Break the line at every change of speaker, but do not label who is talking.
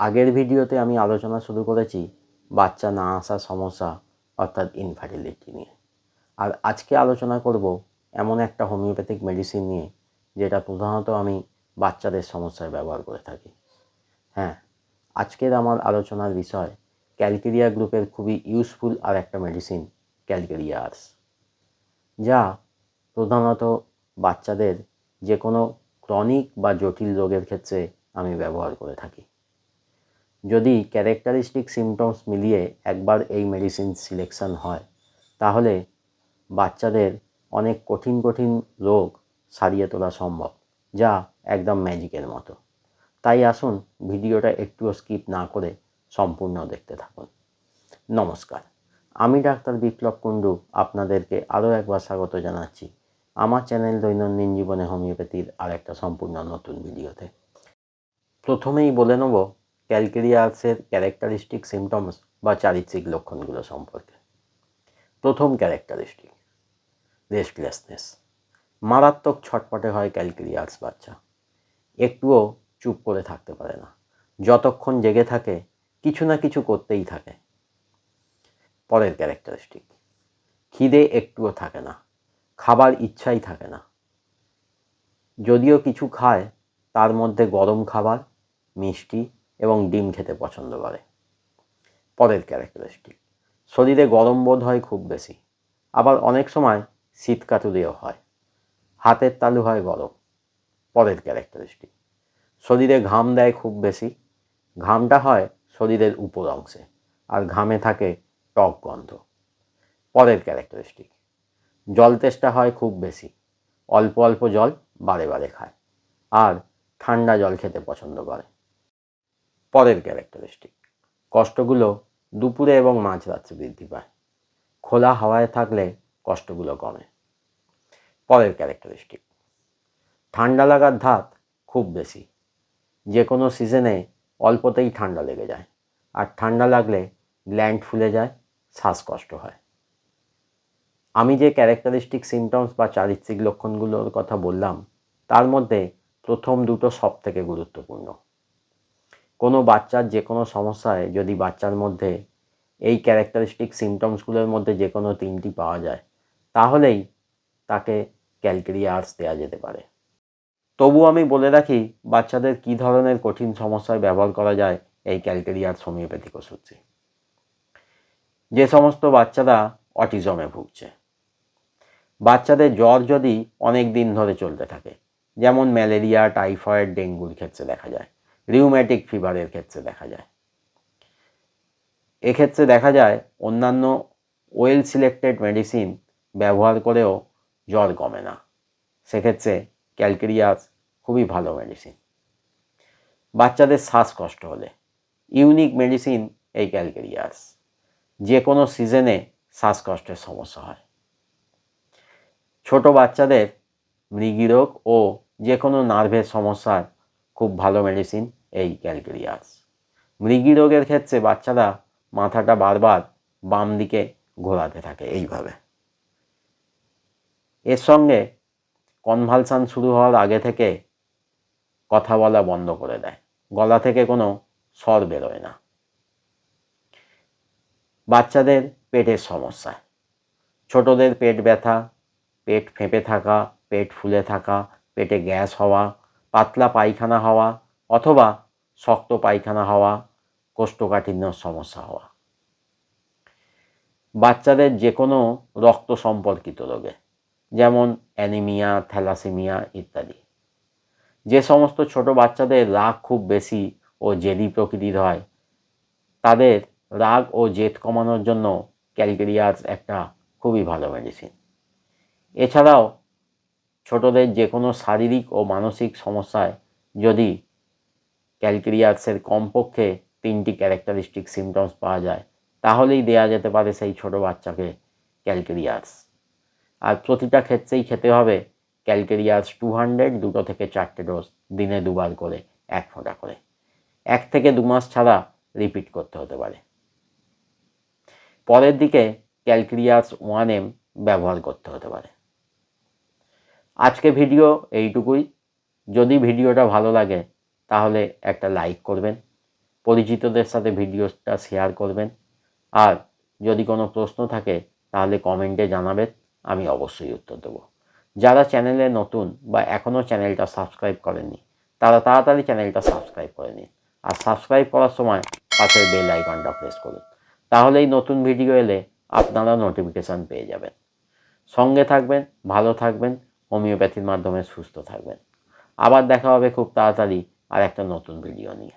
আগের ভিডিওতে আমি আলোচনা শুরু করেছি বাচ্চা না আসার সমস্যা, অর্থাৎ ইনফার্টিলিটি নিয়ে। আর আজকে আলোচনা করব এমন একটা হোমিওপ্যাথিক মেডিসিন নিয়ে, যেটা প্রধানত আমি বাচ্চাদের সমস্যায় ব্যবহার করে থাকি। হ্যাঁ আজকের আমার আলোচনার বিষয় ক্যালকেরিয়া গ্রুপের খুবই ইউজফুল আর একটা মেডিসিন ক্যালকেরিয়ার্স যা প্রধানত বাচ্চাদের যে কোনো ক্রনিক বা জটিল রোগের ক্ষেত্রে আমি ব্যবহার করে থাকি। যদি ক্যারেক্টারিস্টিক সিমটমস মিলিয়ে একবার এই মেডিসিন সিলেকশন হয়, তাহলে বাচ্চাদের অনেক কঠিন কঠিন রোগ সারিয়ে তোলা সম্ভব, যা একদম ম্যাজিকের মতো। তাই আসুন ভিডিওটা একটুও স্কিপ না করে সম্পূর্ণ দেখতে থাকুন। নমস্কার, আমি ডাক্তার বিপ্লব কুণ্ডু আপনাদেরকে আরও একবার স্বাগত জানাচ্ছি আমার চ্যানেল দৈনন্দিন জীবনে হোমিওপ্যাথির আর একটা সম্পূর্ণ নতুন ভিডিওতে। প্রথমেই বলে নেব ক্যালকেরিয়াসের ক্যারেক্টারিস্টিক সিমটমস বা চারিত্রিক লক্ষণগুলো সম্পর্কে। প্রথম ক্যারেক্টারিস্টিক রেস্টলেসনেস মারাত্মক ছটপটে হয় ক্যালকেরিয়াস বাচ্চা। একটুও চুপ করে থাকতে পারে না। যতক্ষণ জেগে থাকে, কিছু না কিছু করতেই থাকে। পরের ক্যারেক্টারিস্টিক, খিদে একটুও থাকে না। খাবার ইচ্ছাই থাকে না। যদিও কিছু খায়, তার মধ্যে গরম খাবার, মিষ্টি এবং ডিম খেতে পছন্দ করে। পরের ক্যারেক্টারিস্টিক। শরীরে গরম বোধ হয় খুব বেশি। আবার অনেক সময় শীতকাতুরিও হয়। হাতের তালু হয় গরম। পরের ক্যারেক্টারিস্টিক। শরীরে ঘাম দেয় খুব বেশি। ঘামটা হয় শরীরের উপর অংশে, আর ঘামে থাকে টক গন্ধ। পরের ক্যারেক্টারিস্টিক। জল তেষ্টা হয় খুব বেশি। অল্প অল্প জল বারে বারে খায়। আর ঠান্ডা জল খেতে পছন্দ করে। পরের ক্যারেক্টারিস্টিক কষ্টগুলো দুপুরে এবং মাঝরাত্রে বৃদ্ধি পায়। খোলা হাওয়ায় থাকলে কষ্টগুলো কমে। পরের ক্যারেক্টারিস্টিক ঠান্ডা লাগার ধাত খুব বেশি। যে কোনো সিজনে অল্পতেই ঠান্ডা লেগে যায়। আর ঠান্ডা লাগলে গ্ল্যান্ড ফুলে যায়, শ্বাসকষ্ট হয়। আমি যে ক্যারেক্টারিস্টিক সিমটমস বা চারিত্রিক লক্ষণগুলোর কথা বললাম, তার মধ্যে প্রথম দুটো সব থেকে গুরুত্বপূর্ণ। কোনো বাচ্চার যে কোনো সমস্যায় যদি বাচ্চার মধ্যে এই ক্যারেক্টারিস্টিক সিমটমসগুলোর মধ্যে যে কোনো তিনটি পাওয়া যায়, তাহলেই তাকে ক্যালকেরিয়ার্স দেওয়া যেতে পারে। তবু আমি বলে রাখি, বাচ্চাদের কী ধরনের কঠিন সমস্যায় ব্যবহার করা যায়, এই ক্যালকেরিয়ার্স হোমিওপ্যাথিক ওষুধটি। যে সমস্ত বাচ্চারা অটিজমে ভুগছে। বাচ্চাদের জ্বর যদি অনেক দিন ধরে চলতে থাকে, যেমন ম্যালেরিয়া, টাইফয়েড, ডেঙ্গুর ক্ষেত্রে দেখা যায়। রিউম্যাটিক ফিভারের ক্ষেত্রে দেখা যায়। এক্ষেত্রে দেখা যায় অন্যান্য ওয়েল সিলেক্টেড মেডিসিন ব্যবহার করেও জ্বর কমে না। সেক্ষেত্রে ক্যালকেরিয়াস খুবই ভালো মেডিসিন বাচ্চাদের শ্বাসকষ্ট হলে ইউনিক মেডিসিন এই ক্যালকেরিয়াস যে কোনো সিজনে শ্বাসকষ্টের সমস্যা হয়। ছোট বাচ্চাদের মৃগীরোগ ও যে কোনো নার্ভের সমস্যার খুব ভালো মেডিসিন এই ক্যালকেরিয়াস মৃগী রোগের ক্ষেত্রে বাচ্চারা মাথাটা বারবার বাম দিকে ঘোরাতে থাকে এইভাবে। এর সঙ্গে কনভালসান শুরু হওয়ার আগে থেকে কথা বলা বন্ধ করে দেয়। গলা থেকে কোনো স্বর বেরোয় না। বাচ্চাদের পেটের সমস্যা। ছোটদের পেট ব্যথা, পেট ফেঁপে থাকা, পেট ফুলে থাকা, পেটে গ্যাস হওয়া, পাতলা পায়খানা হওয়া অথবা শক্ত পায়খানা হওয়া কোষ্ঠকাঠিন্যর সমস্যা হওয়া। বাচ্চাদের যে কোনো রক্ত সম্পর্কিত রোগে, যেমন অ্যানিমিয়া, থ্যালাসেমিয়া ইত্যাদি। যে সমস্ত ছোট বাচ্চাদের রাগ খুব বেশি ও জেদি প্রকৃতির হয়, তাদের রাগ ও জেদ কমানোর জন্য ক্যালকেরিয়াস একটা খুবই ভালো মেডিসিন এছাড়াও ছোটদের যে কোনো শারীরিক ও মানসিক সমস্যায় যদি ক্যালকেরিয়াসের কমপক্ষে তিনটি ক্যারেক্টারিস্টিক সিমটমস পাওয়া যায়। তাহলেই দেয়া যেতে পারে সেই ছোট বাচ্চাকে ক্যালকেরিয়াস। আর প্রতিটা ক্ষেত্রেই খেতে হবে ক্যালকেরিয়াস টু হান্ড্রেড, দুটো থেকে চারটে ডোজ দিনে দুবার করে, এক ফোঁটা করে। এক থেকে দু মাস ছাড়া রিপিট করতে হতে পারে। পরের দিকে ক্যালকেরিয়াস ওয়ান এম ব্যবহার করতে হতে পারে। আজকে ভিডিও এইটুকুই। যদি ভিডিওটা ভালো লাগে তাহলে একটা লাইক করবেন, পরিচিতদের সাথে ভিডিওটা শেয়ার করবেন। আর যদি কোনো প্রশ্ন থাকে, তাহলে কমেন্টে জানাবেন, আমি অবশ্যই উত্তর দেবো। যারা চ্যানেলে নতুন বা এখনও চ্যানেলটা সাবস্ক্রাইব করেননি, তারা তাড়াতাড়ি চ্যানেলটা সাবস্ক্রাইব করে নিন। আর সাবস্ক্রাইব করার সময় পাশের বেল আইকনটা প্রেস করুন। তাহলেই নতুন ভিডিও এলে আপনারা নোটিফিকেশান পেয়ে যাবেন। সঙ্গে থাকবেন, ভালো থাকবেন হোমিওপ্যাথির মাধ্যমে সুস্থ থাকবেন। আবার দেখা হবে খুব তাড়াতাড়ি আর একটা নতুন ভিডিও নিয়ে।